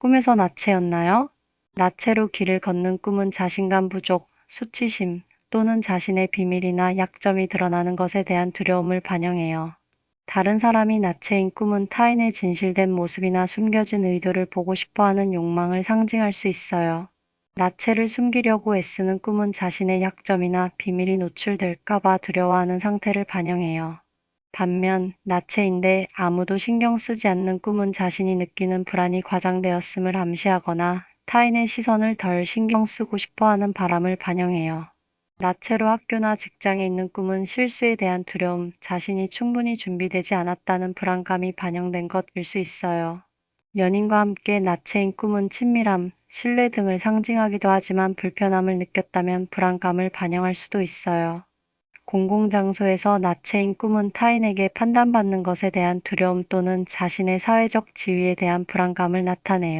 꿈에서 나체였나요? 나체로 길을 걷는 꿈은 자신감 부족, 수치심 또는 자신의 비밀이나 약점이 드러나는 것에 대한 두려움을 반영해요. 다른 사람이 나체인 꿈은 타인의 진실된 모습이나 숨겨진 의도를 보고 싶어 하는 욕망을 상징할 수 있어요. 나체를 숨기려고 애쓰는 꿈은 자신의 약점이나 비밀이 노출될까봐 두려워하는 상태를 반영해요. 반면 나체인데 아무도 신경 쓰지 않는 꿈은 자신이 느끼는 불안이 과장되었음을 암시하거나 타인의 시선을 덜 신경 쓰고 싶어 하는 바람을 반영해요. 나체로 학교나 직장에 있는 꿈은 실수에 대한 두려움, 자신이 충분히 준비되지 않았다는 불안감이 반영된 것일 수 있어요. 연인과 함께 나체인 꿈은 친밀함, 신뢰 등을 상징하기도 하지만 불편함을 느꼈다면 불안감을 반영할 수도 있어요. 공공장소에서 나체인 꿈은 타인에게 판단받는 것에 대한 두려움 또는 자신의 사회적 지위에 대한 불안감을 나타내요.